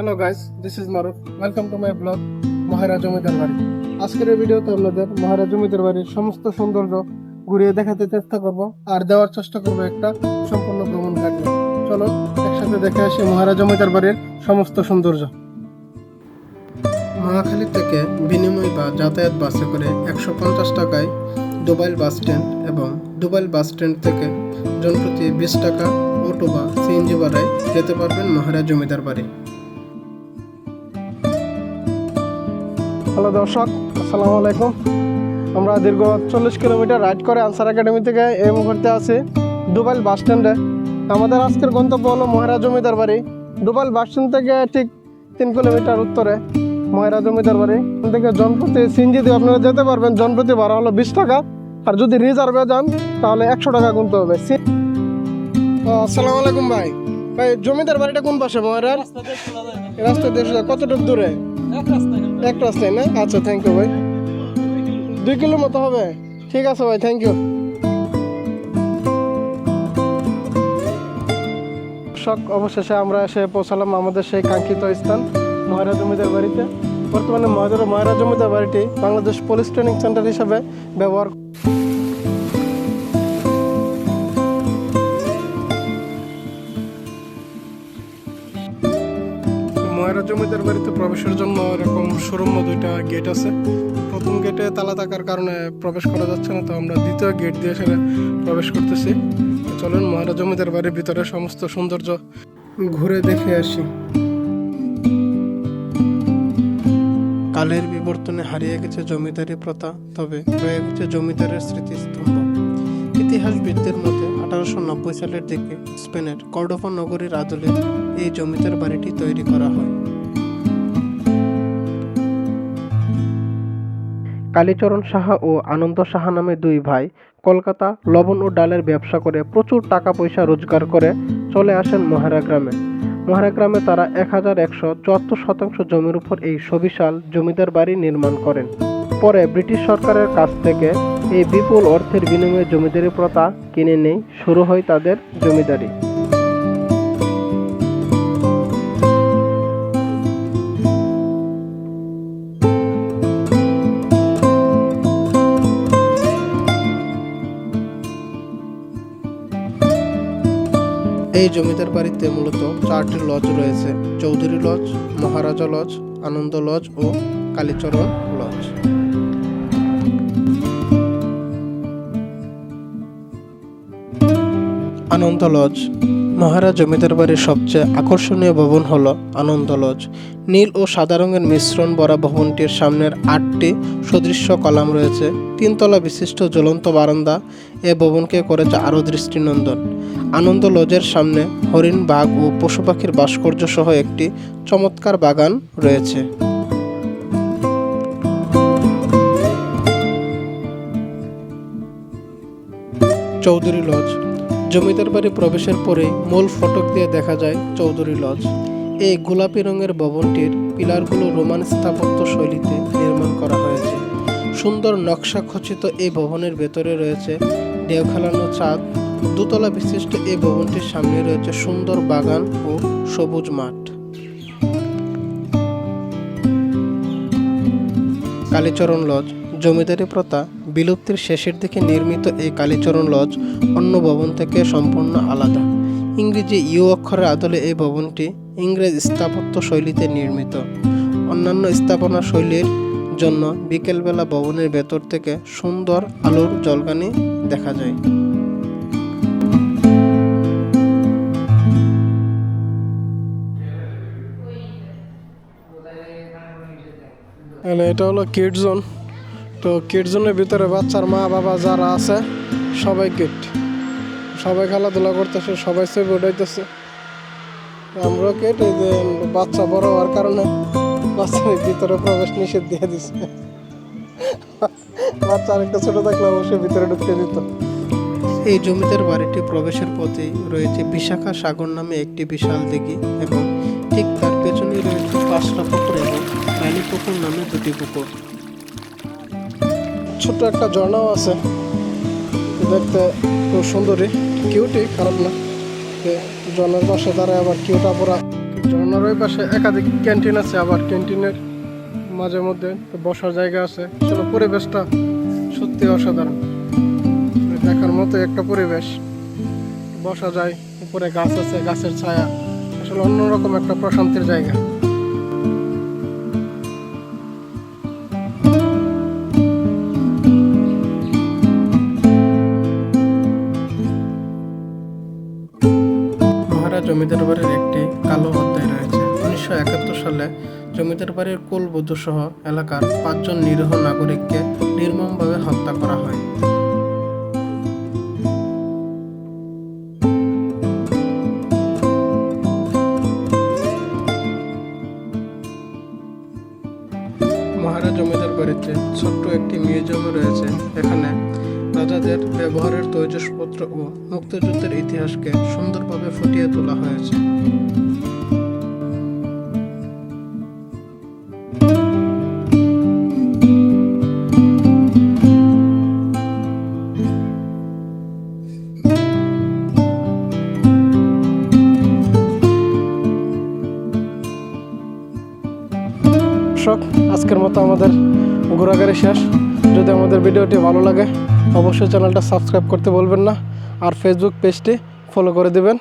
Hello guys this is Maruf welcome to my blog Maharaj Zamindar Bari আজকের এই ভিডিওতে আপনাদের মহারাজ জমিদার বাড়ির সমস্ত সৌন্দর্য ঘুরিয়ে দেখাতে চেষ্টা করব আর দেওয়ার চেষ্টা করব একটা সম্পূর্ণ ভ্রমণ কাটবে চলো, একসাথে দেখে আসি মহারাজ জমিদার বাড়ির সমস্ত সৌন্দর্য। মহাখালী থেকে বিনিময় বা যাতায়াত বাসে করে একশো পঞ্চাশ টাকায় দুবাইল বাস স্ট্যান্ড এবং দুবাইল বাস স্ট্যান্ড থেকে জনপ্রতি বিশ টাকা অটো বা সিএনজি ভাড়ায় যেতে পারবেন মহারাজ জমিদার বাড়ি হ্যালো দর্শক, আসসালামু আলাইকুম। আমরা দীর্ঘ চল্লিশ কিলোমিটার রাইড করে আনসার একাডেমি থেকে এই মুহূর্তে আছি দুবাইল বাস স্ট্যান্ডে। আমাদের আজকের গন্তব্য হলো মহারাজ জমিদার বাড়ি। দুবাইল বাস স্ট্যান্ড থেকে ঠিক তিন কিলোমিটার উত্তরে মহারাজ জমিদার বাড়ি। থেকে জনপ্রতি সিনজি দিয়ে আপনারা যেতে পারবেন। জনপ্রতি ভাড়া হলো বিশ টাকা। আর যদি রিজার্ভে যান, তাহলে একশো টাকা গুনতে হবে। আসসালামু আলাইকুম ভাই। ভাই জমিদার বাড়িটা কোন পাশে মহারাজ রাস্তা দিয়ে সোজা কতটুকু দূরে? এক রাস্তায় না? আচ্ছা থ্যাংক ইউ ভাই। দুই কিলো মতো হবে? ঠিক আছে ভাই থ্যাংক ইউ শখ অবশেষে আমরা এসে পৌঁছালাম আমাদের সেই কাঙ্ক্ষিত স্থান মহারাজ জমিদার বাড়িতে। বর্তমানে মহারাজ মহারাজ জমিদার বাড়িটি বাংলাদেশ পুলিশ ট্রেনিং সেন্টার হিসেবে ব্যবহার ময়রা জমিদার বাড়িতে প্রবেশের জন্য এরকম সুরম্য দুইটা গেট আছে। প্রথম গেটে তালা থাকার কারণে প্রবেশ করা যাচ্ছে না, তো আমরা দ্বিতীয় গেট দিয়ে সেটা প্রবেশ করতেছি। চলুন, ময়রা জমিদার বাড়ির ভিতরে সমস্ত সৌন্দর্য ঘুরে দেখে আসি। কালের বিবর্তনে হারিয়ে গেছে জমিদারি প্রথা, তবে রয়ে গেছে জমিদারের স্মৃতিস্তম্ভ। ইতিহাসবিদদের মতে, আঠারোশো নব্বই সালের দিকে স্পেনের কর্ডোফা নগরীর আদলে এই জমিদার বাড়িটি তৈরি করা হয়। কালীচরণ সাহা ও আনন্দ সাহা নামে দুই ভাই কলকাতা লবণ ও ডালের ব্যবসা করে প্রচুর টাকা পয়সা রোজগার করে চলে আসেন মহারা গ্রামে। মহারা গ্রামে তারা এক হাজার একশো চুয়াত্তর শতাংশ জমির উপর এই সবিশাল জমিদার বাড়ি নির্মাণ করেন। পরে ব্রিটিশ সরকারের কাছ থেকে এই বিপুল অর্থের বিনিময়ে জমিদারি প্রথা কিনে নেই, শুরু হয় তাদের জমিদারি। এই জমিদার বাড়িতে মূলত চারটি লজ রয়েছে, Chowdhury lodge, Maharaja lodge, Ananda lodge ও কালীচরণ লজ। আনন্দ লজ মহারাজ জমিদার বাড়ির সবচেয়ে আকর্ষণীয় ভবন হল আনন্দ লজ নীল ও সাদা রঙের মিশ্রণ ভরা ভবনটির সামনের আটটি সদৃশ্য কলাম রয়েছে। তিনতলা বিশিষ্ট জ্বলন্ত বারান্দা এ ভবনকে করেছে আরও দৃষ্টিনন্দন। আনন্দ লজের সামনে হরিণ, বাঘ ও পশু পাখির ভাস্কর্য সহ একটি চমৎকার বাগান রয়েছে। চৌধুরী লজ। জমিদার বাড়ি প্রবেশের পরে মূল ফটক দিয়ে দেখা যায় চৌধুরী লজ। এই গোলাপি রঙের ভবনটির পিলারগুলো রোমান স্থাপত্য শৈলীতে নির্মাণ করা হয়েছে। সুন্দর নকশা খচিত এই ভবনের ভেতরে রয়েছে ঢেউ খেলানো চাঁদ দুতলা বিশিষ্ট এই ভবনটির সামনে রয়েছে সুন্দর বাগান ও সবুজ মাঠ। কালীচরণ লজ। জমিদারি প্রথা বিলুপ্তির শেষের দিকে নির্মিত এই কালীচরণ লজ অন্য ভবন থেকে সম্পূর্ণ আলাদা। ইংরেজি ইউ অক্ষরের আদলে এই ভবনটি ইংরেজ স্থাপত্য শৈলীতে নির্মিত। অন্যান্য স্থাপনা শৈলীর জন্য বিকেলবেলা ভবনের ভেতর থেকে সুন্দর আলোর জলগানি দেখা যায়। এটা হলো কিড জোন তো কিড জোনের ভিতরে বাচ্চার মা বাবা যারা আছে, সবাই কিট। সবাই খেলাধুলা করতেছে, সবাই ছবি উঠাইতেছে। আমরাও কিট, এই যে বাচ্চা বড় হওয়ার কারণে বাচ্চার ভিতরে প্রবেশ নিষেধ দিয়ে দিছে। বাচ্চা আরেকটা ছোট থাকলে অবশ্যই ভিতরে ঢুকিয়ে দিত। এই জমিদার বাড়িটি প্রবেশের পথেই রয়েছে বিশাখা সাগর নামে একটি বিশাল দিঘি এবং ঠিক তার পেছনেই রয়েছে পাঁচটা পুকুর এবং রানী পুকুর নামে দুটি পুকুর। ছোট্ট একটা ঝর্ণাও আছে। দেখতে খুব সুন্দরী কিউটি খারাপ না। ঝর্ণার পাশে তারা আবার কিউটা পরা ঝর্ণার ওই পাশে একাধিক ক্যান্টিন আছে, আবার ক্যান্টিনের মাঝে মধ্যে বসার জায়গা আছে। আসলে পরিবেশটা সত্যি অসাধারণ। দেখার মতো একটা পরিবেশ। বসা যায়, উপরে গাছ আছে, গাছের ছায়া। আসলে অন্যরকম একটা প্রশান্তির জায়গা। জমিদার বাড়ির একটি কালো অধ্যায় রয়েছে। উনিশশো একাত্তর সালে জমিদার বাড়ির কুলবধূ সহ এলাকার পাঁচজন নিরীহ নাগরিককে নির্মমভাবে হত্যা করা হয়। মহারাজ জমিদার বাড়িতে ছোট্ট একটি মিউজিয়াম রয়েছে। এখানে রাজাদের ব্যবহারের তৈজসপত্র ও মুক্তিযুদ্ধের ইতিহাসকে সুন্দরভাবে ফুটিয়ে তোলা হয়েছে। আজকের মতো আমাদের ঘোরাঘুরি শেষ। যদি আমাদের ভিডিওটি ভালো লাগে অবশ্যই চ্যানেলটা সাবস্ক্রাইব করতে বলবেন না। আর ফেসবুক পেজটি ফলো করে দিবেন।